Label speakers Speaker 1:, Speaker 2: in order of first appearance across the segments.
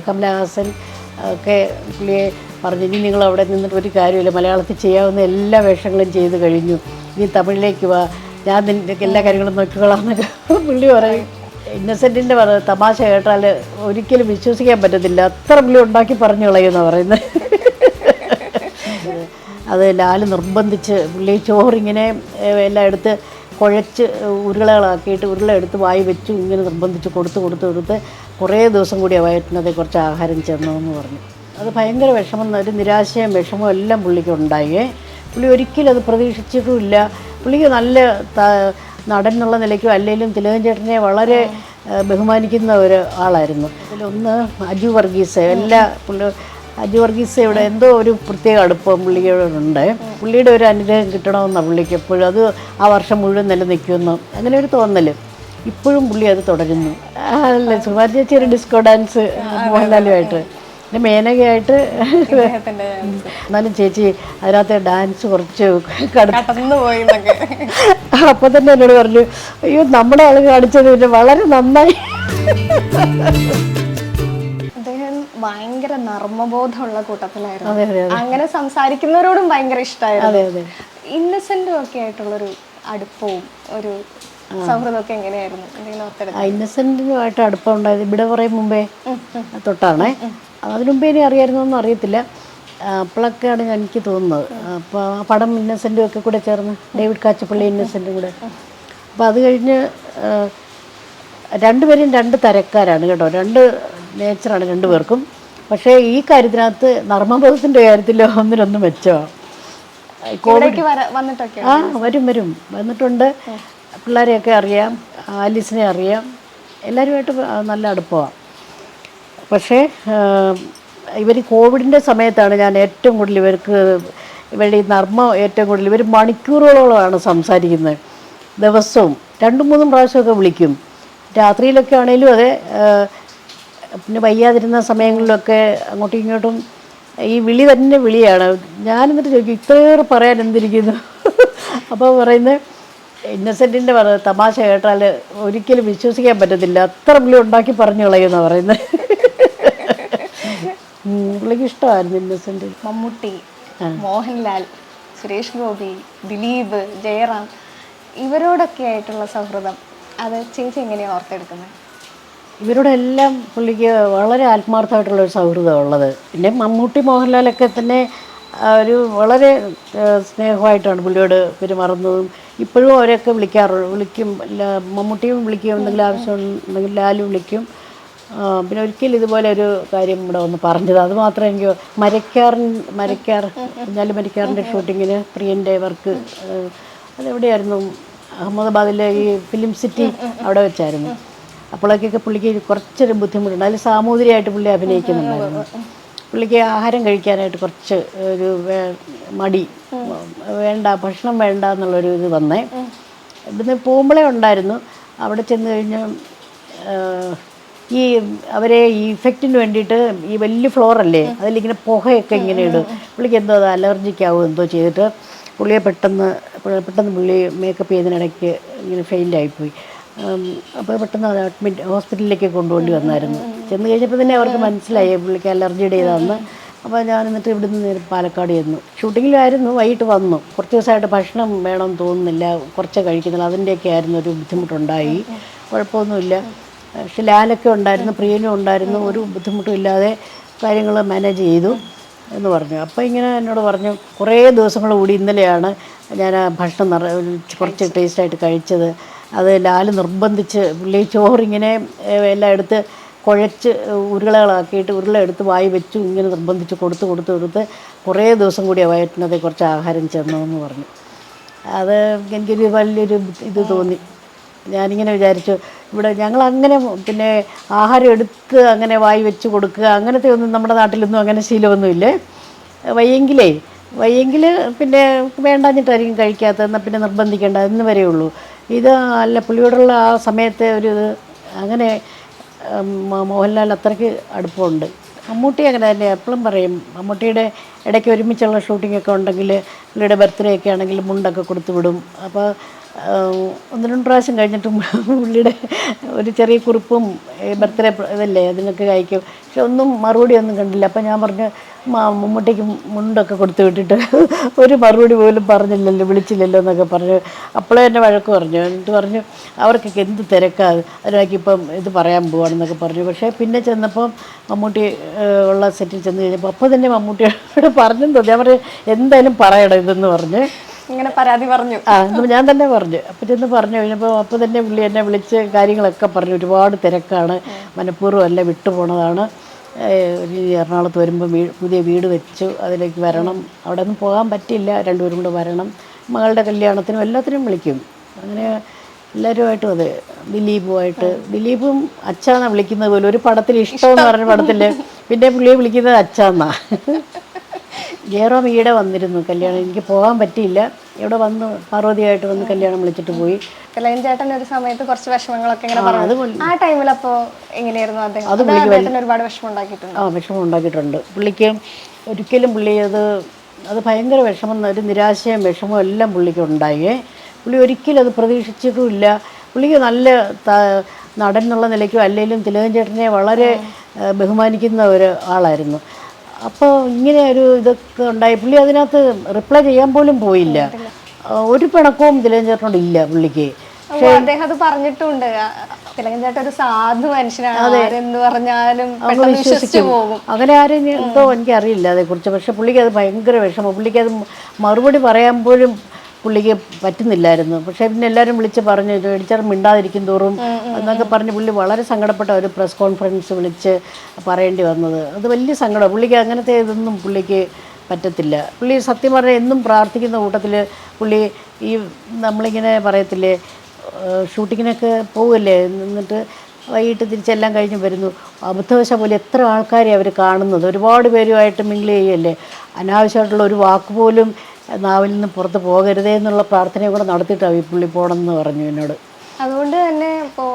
Speaker 1: പുള്ളി കമലഹാസൻ ഒക്കെ പുള്ളിയെ പറഞ്ഞു ഇനി നിങ്ങൾ അവിടെ നിന്നിട്ട് ഒരു കാര്യമില്ല മലയാളത്തിൽ ചെയ്യാവുന്ന എല്ലാ വേഷങ്ങളും ചെയ്ത് കഴിഞ്ഞു. ഇനി തമിഴിലേക്ക് വാ. ഞാൻ നിന്റെ എല്ലാ കാര്യങ്ങളും നോക്കിക്കോളാം. പുള്ളി പറയും ഇന്നസെന്റിന്റെ പറ തമാശ കേട്ടാൽ ഒരിക്കലും വിശ്വസിക്കാൻ പറ്റത്തില്ല. അത്ര പുള്ളി ഉണ്ടാക്കി പറഞ്ഞു കളയുമെന്നാണ് പറയുന്നത്. അത് ലാൽ നിർബന്ധിച്ച് പുള്ളി ചോറിങ്ങനെ എല്ലാം എടുത്ത് കുഴച്ച് ഉരുളകളാക്കിയിട്ട് ഉരുള എടുത്ത് വായി വെച്ചു ഇങ്ങനെ നിർബന്ധിച്ച് കൊടുത്ത് കൊടുത്ത് കൊടുത്ത് കുറേ ദിവസം കൂടി ആ വയറ്റിനകത്ത് കുറച്ച് ആഹാരം ചെന്നതെന്ന് പറഞ്ഞു. അത് ഭയങ്കര വിഷമം ഒരു നിരാശയും വിഷമവും എല്ലാം പുള്ളിക്ക് ഉണ്ടായേ. പുള്ളി ഒരിക്കലും അത് പ്രതീക്ഷിച്ചിട്ടുമില്ല. പുള്ളിക്ക് നല്ല നടൻ എന്നുള്ള നിലയ്ക്കും അല്ലെങ്കിലും തിലകൻ ചേട്ടനെ വളരെ ബഹുമാനിക്കുന്ന ഒരു ആളായിരുന്നു. അതിലൊന്ന് അജു വർഗീസ് എല്ലാ പുള്ളി അജു വർഗീസയുടെ എന്തോ ഒരു പ്രത്യേക അടുപ്പം പുള്ളിയോടുണ്ട് പുള്ളിയുടെ ഒരു അനുഗ്രഹം കിട്ടണമെന്നാണ് പുള്ളിക്ക് എപ്പോഴും. അത് ആ വർഷം മുഴുവൻ നിലനിൽക്കുമെന്ന് അങ്ങനെ ഒരു തോന്നൽ ഇപ്പോഴും പുള്ളി അത് തുടരുന്നു. അല്ല സുഭാഷ് ചേച്ചി ഒരു ഡിസ്കോ ഡാൻസ് മോഹൻലാലുമായിട്ട്. പിന്നെ മേനകയായിട്ട് എന്നാലും ചേച്ചി അതിനകത്തെ ഡാൻസ് കുറച്ച് കടന്നുപോയി
Speaker 2: കടന്നു. പോയി
Speaker 1: അപ്പൊ തന്നെ എന്നോട് പറഞ്ഞു അയ്യോ നമ്മുടെ ആൾ കാണിച്ചത് പിന്നെ വളരെ നന്നായി.
Speaker 2: ഭയങ്കര നർമ്മബോധമുള്ള കൂട്ടത്തിലായിരുന്നു. അങ്ങനെ സംസാരിക്കുന്നവരോടും ഭയങ്കര ഇഷ്ടമായിരുന്നു ഇന്നസെന്റും ഒക്കെ ആയിട്ടുള്ളൊരു അടുപ്പവും ഒരു സൗഹൃദമൊക്കെ എങ്ങനെയായിരുന്നു?
Speaker 1: ഇന്നസെന്റിനുമായിട്ട് അടുപ്പം ഉണ്ടായത് ഇവിടെ കുറേ മുമ്പേ തൊട്ടാണേ. അതിനുമുമ്പേ ഇനി അറിയായിരുന്നോന്നും അറിയത്തില്ല. അപ്പോഴൊക്കെയാണ് എനിക്ക് തോന്നുന്നത്. അപ്പോൾ ആ പടം ഇന്നസെന്റും ഒക്കെ കൂടെ ചേർന്ന് ഡേവിഡ് കാച്ചപ്പള്ളി ഇന്നസെന്റും കൂടെ. അപ്പോൾ അത് കഴിഞ്ഞ് രണ്ടുപേരും രണ്ട് തരക്കാരാണ് കേട്ടോ. രണ്ട് നേച്ചറാണ് രണ്ടുപേർക്കും. പക്ഷേ ഈ കാര്യത്തിനകത്ത് നർമ്മബോധത്തിന്റെ കാര്യത്തിൽ ഒന്നിനൊന്നും
Speaker 2: വന്നിട്ടൊക്കെ
Speaker 1: ആ വരും വരും. വന്നിട്ടുണ്ട്. പിള്ളേരെയൊക്കെ അറിയാം ആലീസിനെ അറിയാം. എല്ലാവരുമായിട്ട് നല്ല അടുപ്പമാണ് പക്ഷേ ഇവർ കോവിഡിന്റെ സമയത്താണ് ഞാൻ ഏറ്റവും കൂടുതൽ ഇവർക്ക് ഇവരുടെ ഈ നർമ്മം ഏറ്റവും കൂടുതൽ ഇവർ മണിക്കൂറുകളോളമാണ് സംസാരിക്കുന്നത്. ദിവസവും. രണ്ടും മൂന്നും പ്രാവശ്യമൊക്കെ വിളിക്കും. രാത്രിയിലൊക്കെ ആണെങ്കിലും അതെ പിന്നെ വയ്യാതിരുന്ന സമയങ്ങളിലൊക്കെ അങ്ങോട്ടും ഇങ്ങോട്ടും ഈ വിളി തന്നെ വിളിയാണ്. ഞാൻ എന്നിട്ട് ചോദിക്കും ഇത്രയേറെ പറയാൻ എന്തിരിക്കുന്നു? അപ്പോൾ പറയുന്നത് ഇന്നസെന്റിന്റെ പറ തമാശ കേട്ടാൽ ഒരിക്കലും വിശ്വസിക്കാൻ പറ്റത്തില്ല. അത്ര പുള്ളി ഉണ്ടാക്കി പറഞ്ഞു കളയുമെന്നാണ് പറയുന്നത് പുള്ളിക്ക് ഇഷ്ടമായിരുന്നു ഇന്നസെന്റ്
Speaker 2: മമ്മൂട്ടി മോഹൻലാൽ സുരേഷ് ഗോപി ദിലീപ് ജയറാം ഇവരോടൊക്കെ ആയിട്ടുള്ള സൗഹൃദം. അത് ചേച്ചി എങ്ങനെയാണ് ഓർത്തെടുക്കുന്നത്?
Speaker 1: ഇവരോടെല്ലാം പുള്ളിക്ക് വളരെ ആത്മാർത്ഥമായിട്ടുള്ള ഒരു ഉള്ളത്. പിന്നെ മമ്മൂട്ടി മോഹൻലാലൊക്കെ തന്നെ ഒരു വളരെ സ്നേഹമായിട്ടാണ് പുള്ളിയോട് പെരുമാറുന്നതും. ഇപ്പോഴും അവരൊക്കെ വിളിക്കാറുള്ളൂ വിളിക്കും മമ്മൂട്ടിയും വിളിക്കും എന്തെങ്കിലും ആവശ്യമുണ്ടെങ്കിൽ ലാലും വിളിക്കും. പിന്നെ ഒരിക്കലും ഇതുപോലെ ഒരു കാര്യം ഇവിടെ ഒന്ന് പറഞ്ഞത് അത് മാത്രം എനിക്ക് മരക്കാരൻ മരക്കാർ കുഞ്ഞാലി മരക്കാറിന്റെ ഷൂട്ടിങ്ങിന് പ്രിയന്റെ വർക്ക് അതെവിടെയായിരുന്നു? അഹമ്മദാബാദിലെ ഈ ഫിലിം സിറ്റി അവിടെ വെച്ചായിരുന്നു. അപ്പോഴൊക്കെ പുള്ളിക്ക് കുറച്ചൊരു ബുദ്ധിമുട്ടുണ്ട്. അതിൽ സാമൂതിരിയായിട്ട് പുള്ളി അഭിനയിക്കുന്നുണ്ടായിരുന്നു. പുള്ളിക്ക് ആഹാരം കഴിക്കാനായിട്ട് കുറച്ച് ഒരു മടി. വേണ്ട ഭക്ഷണം വേണ്ട എന്നുള്ളൊരു ഇത് വന്നേ. ഇവിടുന്ന് പോകുമ്പോഴേ ഉണ്ടായിരുന്നു. അവിടെ ചെന്ന് കഴിഞ്ഞ് ഈ അവരെ ഈ ഇഫക്റ്റിന് വേണ്ടിയിട്ട് ഈ വലിയ ഫ്ലോറല്ലേ അതിലിങ്ങനെ പുകയൊക്കെ ഇങ്ങനെ ഇടും. പുള്ളിക്ക് എന്തോ അത് അലർജിക്കാവും എന്തോ ചെയ്തിട്ട് പുള്ളിയെ പെട്ടെന്ന് പെട്ടെന്ന് പുള്ളി മേക്കപ്പ് ചെയ്തതിനിടയ്ക്ക് ഇങ്ങനെ ഫെയിലായിപ്പോയി അപ്പോൾ പെട്ടെന്ന് അഡ്മിറ്റ് ഹോസ്പിറ്റലിലേക്ക് കൊണ്ടുപോയി വന്നായിരുന്നു. ചെന്ന് കഴിഞ്ഞപ്പോൾ തന്നെ അവർക്ക് മനസ്സിലായി പുള്ളിക്ക് അലർജിയുടെ ഇതാണെന്ന് അപ്പോൾ ഞാൻ എന്നിട്ട് ഇവിടുന്ന് നേരെ പാലക്കാട് ചെന്നു. ഷൂട്ടിങ്ങിലായിരുന്നു വൈകിട്ട് വന്നു. കുറച്ച് ദിവസമായിട്ട് ഭക്ഷണം വേണമെന്ന് തോന്നുന്നില്ല കുറച്ച് കഴിക്കുന്നില്ല അതിന്റെയൊക്കെ ആയിരുന്നു ഒരു ബുദ്ധിമുട്ടുണ്ടായി. കുഴപ്പമൊന്നുമില്ല. പക്ഷെ ലാലൊക്കെ ഉണ്ടായിരുന്നു പ്രിയനും ഉണ്ടായിരുന്നു. ഒരു ബുദ്ധിമുട്ടും ഇല്ലാതെ കാര്യങ്ങൾ മാനേജ് ചെയ്തു എന്ന് പറഞ്ഞു. അപ്പോൾ ഇങ്ങനെ എന്നോട് പറഞ്ഞു കുറേ ദിവസങ്ങൾ കൂടി ഇന്നലെയാണ് ഞാൻ ആ ഭക്ഷണം നിറ കുറച്ച് ടേസ്റ്റായിട്ട് കഴിച്ചത്. അത് ലാൽ നിർബന്ധിച്ച് പുള്ളി ചോറിങ്ങനെ എല്ലാം എടുത്ത് കുഴച്ച് ഉരുളകളാക്കിയിട്ട് ഉരുള എടുത്ത് വായി വെച്ചു ഇങ്ങനെ നിർബന്ധിച്ച് കൊടുത്ത് കൊടുത്ത് കൊടുത്ത് കുറേ ദിവസം കൂടി ആ വയറ്റിനകത്ത് കുറച്ച് ആഹാരം ചെന്നതെന്ന് പറഞ്ഞു. അത് എനിക്കൊരു വലിയൊരു ഇത് തോന്നി. ഞാനിങ്ങനെ വിചാരിച്ചു ഇവിടെ ഞങ്ങൾ അങ്ങനെ പിന്നെ ആഹാരം എടുത്ത് അങ്ങനെ വായി വെച്ച് കൊടുക്കുക അങ്ങനത്തെ ഒന്നും നമ്മുടെ നാട്ടിലൊന്നും അങ്ങനെ ശീലമൊന്നുമില്ലേ. വയ്യെങ്കിലേ വയ്യെങ്കിൽ പിന്നെ വേണ്ടാഞ്ഞിട്ടായിരിക്കും കഴിക്കാത്തത് എന്നാൽ പിന്നെ നിർബന്ധിക്കേണ്ട എന്ന് വരെയുള്ളൂ ഇത് അല്ല പുള്ളിയോടുള്ള ആ സമയത്തെ ഒരു അങ്ങനെ മോഹൻലാൽ അത്രയ്ക്ക് അടുപ്പമുണ്ട്. മമ്മൂട്ടി അങ്ങനെ തന്നെ എപ്പോഴും പറയും. മമ്മൂട്ടിയുടെ ഇടയ്ക്ക് ഒരുമിച്ചുള്ള ഷൂട്ടിംഗ് ഒക്കെ ഉണ്ടെങ്കിൽ പുള്ളിയുടെ ബർത്ത്ഡേ ഒക്കെ ആണെങ്കിൽ മുണ്ടൊക്കെ കൊടുത്തു വിടും അപ്പോൾ ഒന്ന് രണ്ട് പ്രാവശ്യം കഴിഞ്ഞിട്ടും പുള്ളിയുടെ ഒരു ചെറിയ കുറിപ്പും ബർത്ത്ഡേ ഇതല്ലേ അതിനൊക്കെ അയക്കും പക്ഷെ ഒന്നും മറുപടി ഒന്നും കണ്ടില്ല. അപ്പം ഞാൻ പറഞ്ഞു "മാ- മമ്മൂട്ടിക്ക് മുണ്ടൊക്കെ കൊടുത്തു വിട്ടിട്ട് ഒരു മറുപടി പോലും പറഞ്ഞില്ലല്ലോ വിളിച്ചില്ലല്ലോ എന്നൊക്കെ പറഞ്ഞു. അപ്പോഴേ എന്നെ വഴക്ക് പറഞ്ഞു. എന്നിട്ട് പറഞ്ഞു അവർക്കൊക്കെ എന്ത് തിരക്കാണ് അതിനൊക്കെ ഇപ്പം ഇത് പറയാൻ പോവാണെന്നൊക്കെ പറഞ്ഞു. പക്ഷേ പിന്നെ ചെന്നപ്പോൾ മമ്മൂട്ടി ഉള്ള സെറ്റിൽ ചെന്ന് കഴിഞ്ഞപ്പോൾ അപ്പോൾ തന്നെ മമ്മൂട്ടിയോട് പറഞ്ഞെന്ന് തോന്നി പറഞ്ഞു എന്തായാലും പറയണം ഇതെന്ന് പറഞ്ഞ്.
Speaker 2: ഇങ്ങനെ പരാതി പറഞ്ഞു.
Speaker 1: ആ ഞാൻ തന്നെ പറഞ്ഞു. അപ്പം ചെന്ന് പറഞ്ഞു കഴിഞ്ഞപ്പോൾ അപ്പോൾ തന്നെ പുള്ളി എന്നെ വിളിച്ച് കാര്യങ്ങളൊക്കെ പറഞ്ഞു. ഒരുപാട് തിരക്കാണ്. മനഃപൂർവം അല്ല വിട്ടുപോണതാണ്. എറണാകുളത്ത് വരുമ്പോൾ പുതിയ വീട് വെച്ചു. അതിലേക്ക് വരണം. അവിടെ ഒന്നും പോകാൻ പറ്റില്ല രണ്ടുപേരും കൂടെ വരണം. മകളുടെ കല്യാണത്തിനും എല്ലാത്തിനും വിളിക്കും. അങ്ങനെ എല്ലാവരുമായിട്ടും അതെ. ദിലീപുമായിട്ട്. ദിലീപും അച്ഛാന്നാണ് വിളിക്കുന്നത് പോലെ. ഒരു പടത്തിൽ ഇഷ്ടമെന്ന് പറഞ്ഞ പടത്തിൽ പിന്നെ പുള്ളിയെ വിളിക്കുന്നത് അച്ഛാന്നാ. ജയറാം ഈടെ വന്നിരുന്നു കല്യാണം. എനിക്ക് പോകാൻ പറ്റിയില്ല. ഇവിടെ വന്ന്? പാർവതിയായിട്ട് വന്ന് കല്യാണം വിളിച്ചിട്ട് പോയി.
Speaker 2: ചേട്ടൻ ഒരു സമയത്ത് കുറച്ച് വിഷമങ്ങളൊക്കെ ഇങ്ങനെ
Speaker 1: അത്
Speaker 2: പറഞ്ഞു ആ ടൈമിൽ അപ്പോൾ എങ്ങനെയായിരുന്നു അദ്ദേഹം? അത് അദ്ദേഹത്തിന് ഒരുപാട് വിഷമം ഉണ്ടാക്കിയിട്ടുണ്ട്
Speaker 1: ആ വിഷമം ഉണ്ടാക്കിയിട്ടുണ്ട് പുള്ളിക്ക് ഒരിക്കലും പുള്ളി അത് അത് ഭയങ്കര വിഷമം ഒരു നിരാശയും വിഷമവും എല്ലാം പുള്ളിക്ക് ഉണ്ടായേ. പുള്ളി ഒരിക്കലും അത് പ്രതീക്ഷിച്ചിട്ടുമില്ല. പുള്ളിക്ക് നല്ല നടൻ എന്നുള്ള നിലയ്ക്കും അല്ലെങ്കിലും തിലകൻ ചേട്ടനെ വളരെ ബഹുമാനിക്കുന്ന ഒരു ആളായിരുന്നു. അപ്പോൾ ഇങ്ങനെ ഒരു ഇതൊക്കെ ഉണ്ടായി. പുള്ളി അതിനകത്ത് റിപ്ലൈ ചെയ്യാൻ പോലും പോയില്ല. ഒരു പിണക്കവും തിലകൻ ചേട്ടനോട് ഇല്ല പുള്ളിക്ക്
Speaker 2: അദ്ദേഹം അത് പറഞ്ഞിട്ടുണ്ട്. ആ, തിലകൻ ചേട്ടൻ ഒരു സാധു മനുഷ്യനാണ്. പറഞ്ഞാലും വിശ്വസിച്ചു പോകും.
Speaker 1: അങ്ങനെ ആരും എനിക്ക് എന്തോ എനിക്കറിയില്ല അതേക്കുറിച്ച്. പക്ഷെ പുള്ളിക്ക് അത് ഭയങ്കര വിഷമം. പുള്ളിക്ക് അത് മറുപടി പറയാൻ പോലും പുള്ളിക്ക് പറ്റുന്നില്ലായിരുന്നു. പക്ഷെ പിന്നെ എല്ലാവരും വിളിച്ച് പറഞ്ഞു ടീച്ചർ മിണ്ടാതിരിക്കും തോറും എന്നൊക്കെ പറഞ്ഞ് പുള്ളി വളരെ സങ്കടപ്പെട്ട ഒരു പ്രസ് കോൺഫറൻസ് വിളിച്ച് പറയേണ്ടി വന്നത്. അത് വലിയ സങ്കടം. പുള്ളിക്ക് അങ്ങനത്തെ ഇതൊന്നും പുള്ളിക്ക് പറ്റത്തില്ല. പുള്ളി സത്യം പറഞ്ഞാൽ എന്നും പ്രാർത്ഥിക്കുന്ന കൂട്ടത്തിൽ പുള്ളി ഈ നമ്മളിങ്ങനെ പറയത്തില്ലേ ഷൂട്ടിങ്ങിനൊക്കെ പോവുമല്ലേ എന്നിട്ട് വൈകിട്ട് തിരിച്ചെല്ലാം കഴിഞ്ഞ് വരുന്നു. അബദ്ധവശ പോലെ എത്ര ആൾക്കാരെ അവർ കാണുന്നത്? ഒരുപാട് പേരുമായിട്ട് മിങ്കിൾ ചെയ്യല്ലേ അനാവശ്യമായിട്ടുള്ള ഒരു വാക്ക് പോലും നാവിൽ നിന്ന് പുറത്ത് പോകരുതേ എന്നുള്ള പ്രാർത്ഥനയും കൂടെ നടത്തിയിട്ടാണ് ഈ പുള്ളി പോകണമെന്ന് പറഞ്ഞു എന്നോട്.
Speaker 2: അതുകൊണ്ട് തന്നെ ഇപ്പോൾ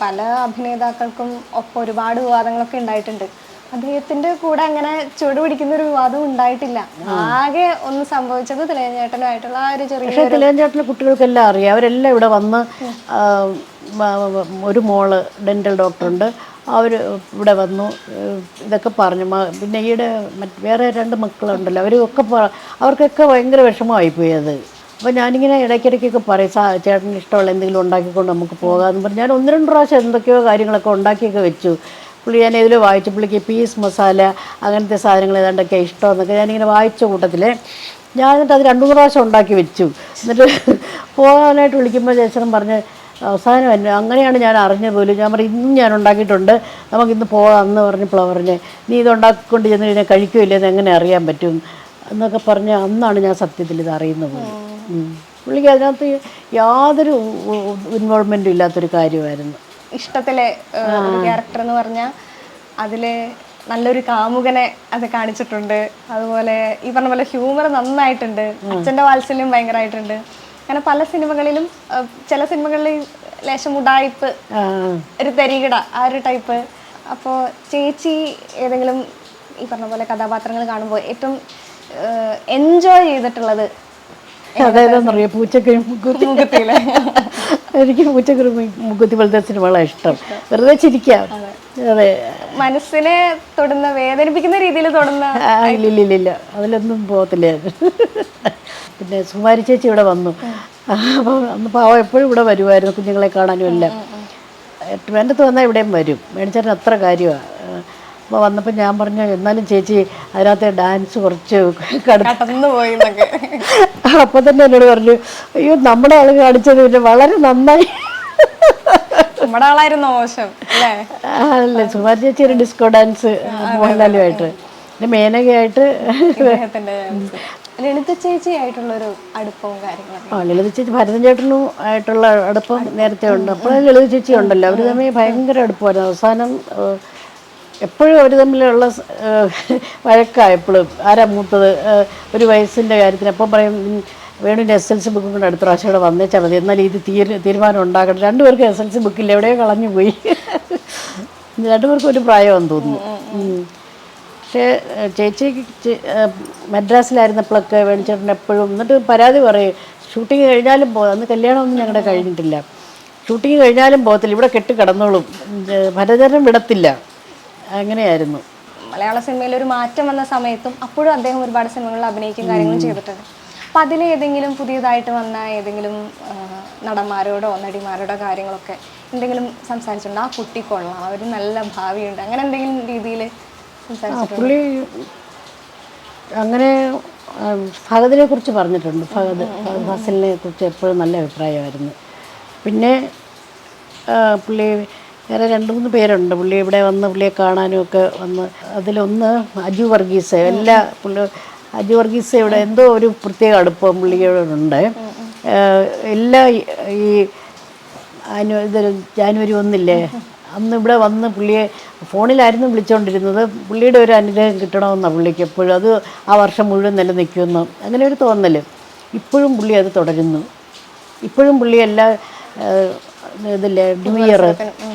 Speaker 2: പല അഭിനേതാക്കൾക്കും ഒപ്പം ഒരുപാട് വിവാദങ്ങളൊക്കെ ഉണ്ടായിട്ടുണ്ട്. അദ്ദേഹത്തിന്റെ കൂടെ അങ്ങനെ ചുവട് പിടിക്കുന്ന ഒരു വിവാദം ഉണ്ടായിട്ടില്ല. ആകെ ഒന്ന് സംഭവിച്ചത് തിലകഞ്ഞേട്ടനുമായിട്ടുള്ള ആ ഒരു ചെറിയ
Speaker 1: പക്ഷേ തിലകഞ്ചേട്ടന്റെ കുട്ടികൾക്കെല്ലാം അറിയാം. അവരെല്ലാം ഇവിടെ വന്ന് ഒരു മോൾ ഡെന്റൽ ഡോക്ടറുണ്ട്. അവർ ഇവിടെ വന്നു ഇതൊക്കെ പറഞ്ഞു. പിന്നെ ഈയിടെ മറ്റ് വേറെ രണ്ട് മക്കളുണ്ടല്ലോ അവരൊക്കെ അവർക്കൊക്കെ ഭയങ്കര വിഷമമായിപ്പോയി അത്. അപ്പോൾ ഞാനിങ്ങനെ ഇടയ്ക്കിടയ്ക്കൊക്കെ പറയും സാ ചേട്ടന് ഇഷ്ടമുള്ള എന്തെങ്കിലും ഉണ്ടാക്കിക്കൊണ്ട് നമുക്ക് പോകാമെന്ന് പറഞ്ഞ്. ഞാൻ ഒന്ന് രണ്ട് പ്രാവശ്യം എന്തൊക്കെയോ കാര്യങ്ങളൊക്കെ ഉണ്ടാക്കിയൊക്കെ വെച്ചു. പുള്ളി ഞാൻ ഇതിൽ വായിച്ചു പുള്ളിക്ക് പീസ് മസാല അങ്ങനത്തെ സാധനങ്ങൾ ഏതാണ്ടൊക്കെ ഇഷ്ടമെന്നൊക്കെ ഞാനിങ്ങനെ വായിച്ച കൂട്ടത്തിൽ ഞാൻ എന്നിട്ട് അത് രണ്ടു മൂന്ന് പ്രാവശ്യം ഉണ്ടാക്കി വെച്ചു. എന്നിട്ട് പോകാനായിട്ട് വിളിക്കുമ്പോൾ ചേച്ചനും പറഞ്ഞ് അവസാനം എന്നെ അങ്ങനെയാണ് ഞാൻ അറിഞ്ഞത് പോലും. ഞാൻ പറയും ഇന്നും ഞാൻ ഉണ്ടാക്കിയിട്ടുണ്ട്. നമുക്കിന്ന് പോകാം എന്ന് പറഞ്ഞപ്പോൾ പ്ലവറിന് നീ ഇത് ഉണ്ടാക്കിക്കൊണ്ട് ചെന്ന് കഴിഞ്ഞാൽ കഴിക്കുമില്ലെന്ന് എങ്ങനെ അറിയാൻ പറ്റും? എന്നൊക്കെ പറഞ്ഞ് അന്നാണ് ഞാൻ സത്യത്തിൽ ഇത് അറിയുന്നത് പോലും. പുള്ളിക്ക് അതിനകത്ത് യാതൊരു ഇൻവോൾവ്മെന്റും ഇല്ലാത്തൊരു കാര്യമായിരുന്നു.
Speaker 2: ഇഷ്ടത്തിലെ ക്യാരക്ടർ എന്ന് പറഞ്ഞാൽ അതിൽ നല്ലൊരു കാമുകനെ അത് കാണിച്ചിട്ടുണ്ട്. അതുപോലെ ഈ പറഞ്ഞ പോലെ ഹ്യൂമർ നന്നായിട്ടുണ്ട്. അച്ഛന്റെ വാത്സല്യം ഭയങ്കരമായിട്ടുണ്ട് അങ്ങനെ പല സിനിമകളിലും ചില സിനിമകളിൽ ലേശം
Speaker 1: ഉടായ്പ്
Speaker 2: ഒരു തരികിട ആ ഒരു ടൈപ്പ്. അപ്പോൾ ചേച്ചി ഏതെങ്കിലും ഈ പറഞ്ഞ പോലെ കഥാപാത്രങ്ങൾ കാണുമ്പോൾ ഏറ്റവും എൻജോയ് ചെയ്തിട്ടുള്ളത്
Speaker 1: അതായത് പൂച്ചക്കറി മുക്കുത്തി
Speaker 2: മുഖത്തിലെ.
Speaker 1: എനിക്ക് പൂച്ചക്കറി മുക്കുത്തി പോലത്തെ വളരെ ഇഷ്ടം. വെറുതെ ചിരിക്കാം. അതെ.
Speaker 2: മനസ്സിനെ തൊടുന്ന വേദനിപ്പിക്കുന്ന രീതിയിൽ തൊടുന്ന
Speaker 1: ഇല്ലില്ലില്ല ഇല്ല ഇല്ല ഇല്ല ഇല്ല അതിലൊന്നും പോകത്തില്ല. പിന്നെ സുമാരി ചേച്ചി ഇവിടെ വന്നു. അപ്പം അന്ന് പാവം എപ്പോഴും ഇവിടെ വരുമായിരുന്നു കുഞ്ഞുങ്ങളെ കാണാനും എല്ലാം. ട്രിവാൻഡ്രത്ത് വന്നാൽ ഇവിടെയും വരും. മേടിച്ചേട്ടൻ അത്ര കാര്യമാണ് അപ്പോൾ വന്നപ്പോൾ ഞാൻ പറഞ്ഞു എന്നാലും ചേച്ചി അതിനകത്തെ ഡാൻസ് കുറച്ച്
Speaker 2: കടന്നുപോയി
Speaker 1: അപ്പോൾ തന്നെ എന്നോട് പറഞ്ഞു അയ്യോ നമ്മുടെ ആൾ കാണിച്ചത് പിന്നെ വളരെ നന്നായി.
Speaker 2: നമ്മുടെ ആളായിരുന്നു മോശം അല്ലേ?
Speaker 1: സുമാർ ചേച്ചി ഒരു ഡിസ്കോ ഡാൻസ് മോഹൻലാലുമായിട്ട്. പിന്നെ മേനകയായിട്ട്.
Speaker 2: ലളിത ചേച്ചി ആയിട്ടുള്ള ഒരു അടുപ്പവും കാര്യങ്ങളൊക്കെ.
Speaker 1: ആ ലളിത ചേച്ചി ഭരതൻ ചേട്ടനും ആയിട്ടുള്ള അടുപ്പം നേരത്തെ ഉണ്ട്. അപ്പോൾ ലളിത ചേച്ചി ഉണ്ടല്ലോ. അവർ തമ്മിൽ ഭയങ്കര അടുപ്പമായിരുന്നു. അവസാനം എപ്പോഴും അവർ തമ്മിലുള്ള വഴക്കാണ് എപ്പോഴും. ആരാ മൂത്തത്? ഒരു വയസ്സിന്റെ കാര്യത്തിന് എപ്പം പറയും വേണുവിന്റെ എസ് എൽ സി ബുക്കും കൊണ്ട് അടുത്ത പ്രാവശ്യം ഇവിടെ വന്നേച്ചാൽ മതി. എന്നാൽ ഇത് തീര് തീരുമാനം ഉണ്ടാക്കട്ടെ രണ്ടുപേർക്കും എസ് എൽ സി ബുക്കില്ല എവിടെയോ കളഞ്ഞു പോയി. രണ്ടുപേർക്കും ഒരു പ്രായമാണെന്ന് തോന്നുന്നു. പക്ഷേ ചേച്ചി ചേച്ചിക്ക് മദ്രാസിലായിരുന്നപ്പോഴൊക്കെ വേണിച്ചേട്ടൻ എപ്പോഴും എന്നിട്ട് പരാതി പറയും ഷൂട്ടിങ് കഴിഞ്ഞാലും പോ അന്ന് കല്യാണമൊന്നും ഞങ്ങളുടെ കഴിഞ്ഞിട്ടില്ല. ഷൂട്ടിങ് കഴിഞ്ഞാലും പോകത്തില്ല ഇവിടെ കെട്ട് കിടന്നോളും. ഭരചരണം വിടത്തില്ല. അങ്ങനെയായിരുന്നു.
Speaker 2: മലയാള സിനിമയിൽ ഒരു മാറ്റം വന്ന സമയത്തും അപ്പോഴും അദ്ദേഹം ഒരുപാട് സിനിമകളിൽ അഭിനയിക്കും കാര്യങ്ങളും ചെയ്തിട്ടുണ്ട്. അപ്പം അതിൽ ഏതെങ്കിലും പുതിയതായിട്ട് വന്ന ഏതെങ്കിലും നടന്മാരോടോ നടിമാരോടോ കാര്യങ്ങളൊക്കെ എന്തെങ്കിലും സംസാരിച്ചിട്ടുണ്ട്? ആ കുട്ടി കൊള്ളാം അവർ നല്ല ഭാവിയുണ്ട്. അങ്ങനെ എന്തെങ്കിലും രീതിയിൽ
Speaker 1: പുള്ളി അങ്ങനെ ഫഹദിനെ കുറിച്ച് പറഞ്ഞിട്ടുണ്ട്. ഫഹദ് ഫഹദ് ഫസലിനെ കുറിച്ച് എപ്പോഴും നല്ല അഭിപ്രായമായിരുന്നു. പിന്നെ പുള്ളി വേറെ രണ്ട് മൂന്ന് പേരുണ്ട്. പുള്ളി ഇവിടെ വന്ന് പുള്ളിയെ കാണാനും ഒക്കെ വന്ന്. അതിലൊന്ന് അജു വർഗീസ്. എല്ലാ പുള്ളി അജു വർഗീസ് ഇവിടെ എന്തോ ഒരു പ്രത്യേക അടുപ്പം പുള്ളിയോടുണ്ട്. എല്ലാ ഈ- ഇത് ജാനുവരി ഒന്നില്ലേ? അന്ന് ഇവിടെ വന്ന് പുള്ളിയെ ഫോണിലായിരുന്നു വിളിച്ചുകൊണ്ടിരുന്നത് പുള്ളിയുടെ ഒരു അനുഗ്രഹം കിട്ടണമെന്നാണ് പുള്ളിക്ക് എപ്പോഴും. അത് ആ വർഷം മുഴുവൻ നിലനിൽക്കുമെന്ന്. അങ്ങനെ ഒരു തോന്നൽ ഇപ്പോഴും പുള്ളി അത് തുടരുന്നു. ഇപ്പോഴും പുള്ളി എല്ലാ ഇതില്ലേ? ന്യൂ ഇയർ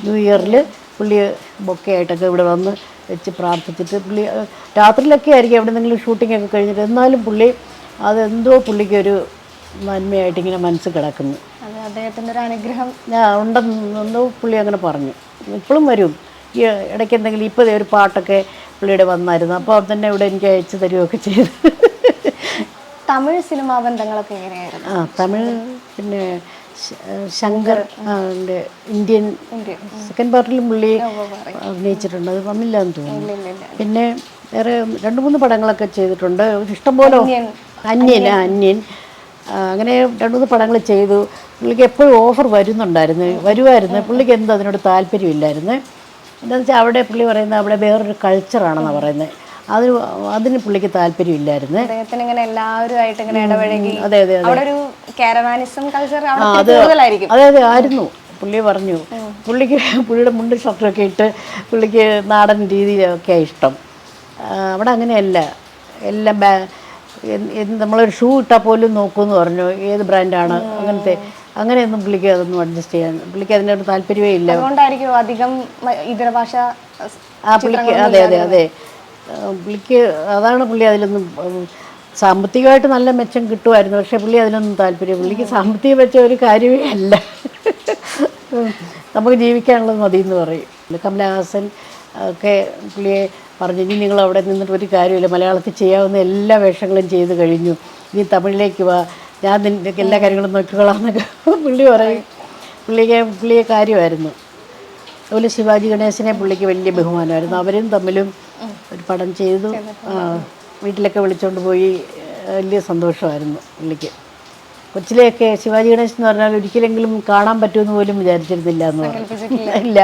Speaker 1: ന്യൂ ഇയറിൽ പുള്ളി ബൊക്കെ ആയിട്ടൊക്കെ ഇവിടെ വന്ന് വെച്ച് പ്രാർത്ഥിച്ചിട്ട് പുള്ളി രാത്രിയിലൊക്കെ ആയിരിക്കും എവിടെ നിന്നെങ്കിലും ഷൂട്ടിംഗ് ഒക്കെ കഴിഞ്ഞിട്ട്. എന്നാലും പുള്ളി അതെന്തോ പുള്ളിക്കൊരു നന്മയായിട്ട് ഇങ്ങനെ മനസ്സിൽ കിടക്കുന്നു.
Speaker 2: അദ്ദേഹത്തിന്റെ ഒരു അനുഗ്രഹം.
Speaker 1: ഞാൻ ഉണ്ടെന്നോ പുള്ളി അങ്ങനെ പറഞ്ഞു. ഇപ്പോഴും വരും. ഈ ഇടയ്ക്ക് എന്തെങ്കിലും ഇപ്പോൾ ഒരു പാട്ടൊക്കെ പുള്ളിയുടെ വന്നായിരുന്നു. അപ്പോൾ തന്നെ ഇവിടെ എനിക്ക് അയച്ചു തരികയൊക്കെ ചെയ്തു.
Speaker 2: തമിഴ് സിനിമാ ബന്ധങ്ങളൊക്കെ എങ്ങനെയായിരുന്നു?
Speaker 1: ആ തമിഴ് പിന്നെ ശങ്കർ ഇന്ത്യൻ
Speaker 2: ഇന്ത്യ
Speaker 1: സെക്കൻഡ് പാർട്ടിലും പുള്ളി അഭിനയിച്ചിട്ടുണ്ട്. അത് വന്നില്ല എന്ന് തോന്നുന്നു പിന്നെ വേറെ രണ്ട് മൂന്ന് പടങ്ങളൊക്കെ ചെയ്തിട്ടുണ്ട്. ഇഷ്ടംപോലെ അന്യൻ. അന്യൻ അങ്ങനെ രണ്ട് മൂന്ന് പടങ്ങൾ ചെയ്തു. പുള്ളിക്ക് എപ്പോഴും ഓഫർ വരുന്നുണ്ടായിരുന്നു. വരുമായിരുന്നു പുള്ളിക്ക് എന്തോ അതിനോട് താല്പര്യമില്ലായിരുന്നു. എന്താണെന്ന് വെച്ചാൽ അവിടെ പുള്ളി പറയുന്നത് അവിടെ വേറൊരു കൾച്ചറാണെന്നാണ് പറയുന്നത്. അതിന് അതിന് പുള്ളിക്ക് താല്പര്യമില്ലായിരുന്നു.
Speaker 2: അദ്ദേഹത്തിന് ഇങ്ങനെ എല്ലാവരുമായിട്ട് ഇങ്ങനെ ഇടപഴകി
Speaker 1: അതെ അതെ
Speaker 2: അവിടെ ഒരു കാരവാനിസം കൾച്ചർ
Speaker 1: ആ,
Speaker 2: അവിടെ കൂടുതലായിരിക്കും.
Speaker 1: അതെ അതെ ആയിരുന്നു. പുള്ളി പറഞ്ഞു പുള്ളിക്ക് പുള്ളിയുടെ മുണ്ട് ഷർട്ടൊക്കെ ഇട്ട് പുള്ളിക്ക് നാടൻ രീതിയിലൊക്കെ ഇഷ്ടം. അവിടെ അങ്ങനെയല്ല. എല്ലാം ബാ നമ്മളൊരു ഷൂ ഇട്ടാൽ പോലും നോക്കുമെന്ന് പറഞ്ഞു. ഏത് ബ്രാൻഡാണ് അങ്ങനത്തെ അങ്ങനെയൊന്നും പുള്ളിക്ക് അതൊന്നും അഡ്ജസ്റ്റ് ചെയ്യാൻ പുള്ളിക്ക് അതിനൊരു താല്പര്യമേ ഇല്ല.
Speaker 2: അതുകൊണ്ടായിരിക്കും അധികം ഇതര ഭാഷ
Speaker 1: ആ പുള്ളിക്ക് അതെ അതെ അതെ. പുള്ളിക്ക് അതാണ് പുള്ളി അതിലൊന്നും സാമ്പത്തികമായിട്ട് നല്ല മെച്ചം കിട്ടുമായിരുന്നു. പക്ഷേ പുള്ളി അതിനൊന്നും താല്പര്യം പുള്ളിക്ക് സാമ്പത്തിക മെച്ചം ഒരു കാര്യമേ അല്ല. നമുക്ക് ജീവിക്കാനുള്ളത് മതി എന്ന് പറയും കമലഹാസൻ ഒക്കെ പുള്ളിയെ പറഞ്ഞു ഇനി നിങ്ങൾ അവിടെ നിന്നിട്ട് ഒരു കാര്യമില്ല. മലയാളത്തിൽ ചെയ്യാവുന്ന എല്ലാ വേഷങ്ങളും ചെയ്ത് കഴിഞ്ഞു. ഇനി തമിഴിലേക്ക് വാ. ഞാൻ നിന്റെ എല്ലാ കാര്യങ്ങളും നോക്കിക്കോളാം എന്നൊക്കെ പുള്ളി പറയും. പുള്ളിക്ക് പുള്ളിയെ കാര്യമായിരുന്നു. അതുപോലെ ശിവാജി ഗണേശനെ പുള്ളിക്ക് വലിയ ബഹുമാനമായിരുന്നു. അവരും തമ്മിലും ഒരു പടം ചെയ്തു. വീട്ടിലൊക്കെ വിളിച്ചുകൊണ്ട് പോയി വലിയ സന്തോഷമായിരുന്നു പുള്ളിക്ക്. കൊച്ചിലെയൊക്കെ ശിവാജി ഗണേശൻ എന്ന് പറഞ്ഞാൽ ഒരിക്കലെങ്കിലും കാണാൻ പറ്റുമെന്ന് പോലും വിചാരിച്ചിരുന്നില്ല എന്ന് പറഞ്ഞു. ഇല്ല.